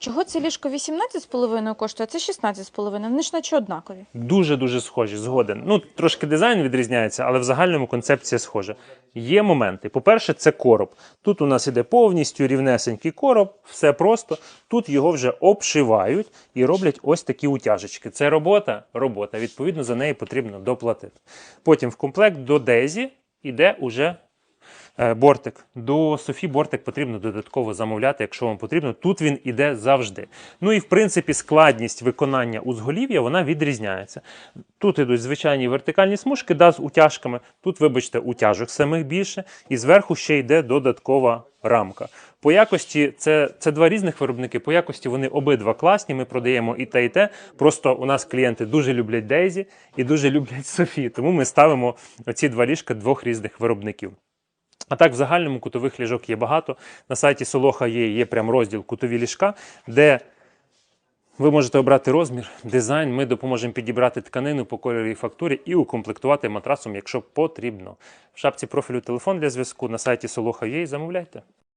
чого це ліжко 18,5 коштує, а це 16,5? Вони ж наче однакові. Дуже дуже схожі, згоден. Ну трошки дизайн відрізняється, але в загальному концепція схожа. Є моменти. По-перше, це короб. Тут у нас іде повністю рівнесенький короб, все просто. Тут його вже обшивають і роблять ось такі утяжечки. Це робота, робота. Відповідно, за неї потрібно доплатити. Потім в комплект до Дезі іде уже бортик. До Софі бортик потрібно додатково замовляти, якщо вам потрібно. Тут він іде завжди. Ну і в принципі складність виконання узголів'я вона відрізняється. Тут ідуть звичайні вертикальні смужки, да, з утяжками. Тут, вибачте, утяжок самих більше, і зверху ще йде додаткова рамка. По якості це, це два різних виробники. По якості вони обидва класні. Ми продаємо і те, і те. Просто у нас клієнти дуже люблять Дейзі і дуже люблять Софі. Тому ми ставимо ці два ліжка двох різних виробників. А так, в загальному кутових ліжок є багато. На сайті Солоха є, є прям розділ кутові ліжка, де ви можете обрати розмір, дизайн. Ми допоможемо підібрати тканину по кольорі і фактурі і укомплектувати матрасом, якщо потрібно. В шапці профілю телефон для зв'язку на сайті Солоха є замовляйте.